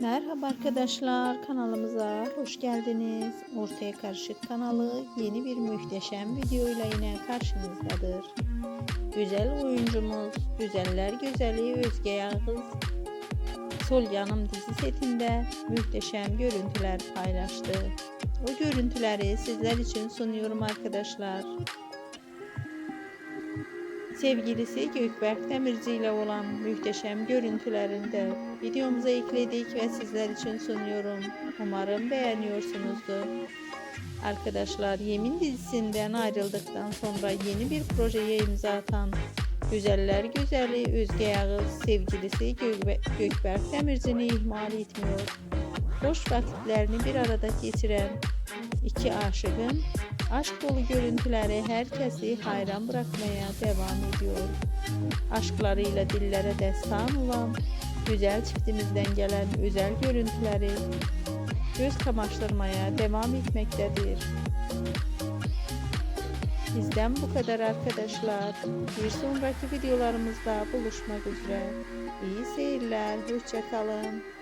Merhaba arkadaşlar kanalımıza hoş geldiniz. Ortaya Karışık kanalı yeni bir muhteşem videoyla yine karşınızdadır. Güzel oyuncumuz, güzeller güzeli Özge Yağız Sol Yanım dizi setinde muhteşem görüntüler paylaştı. O görüntüleri sizler için sunuyorum arkadaşlar. Sevgilisi Gökberk Demirci ile olan muhteşem görüntülerinde videomuza ekledik ve sizler için sunuyorum. Umarım beğeniyorsunuzdur. Arkadaşlar Yemin dizisinden ayrıldıktan sonra yeni bir projeye imza atan Güzeller Güzeli Özge Yağız sevgilisi Gökbe Gökberk Demirci'ni ihmal etmiyor. Boş vakitlerini bir arada geçiren iki aşığın aşk dolu görüntüleri herkesi hayran bırakmaya devam ediyor. Aşklarıyla dillere destan olan güzel çiftimizden gelen özel görüntüleri göz kamaştırmaya devam etmektedir. Bizden bu kadar arkadaşlar. Bir sonraki videolarımızda buluşmak üzere. İyi seyirler, hoşçakalın.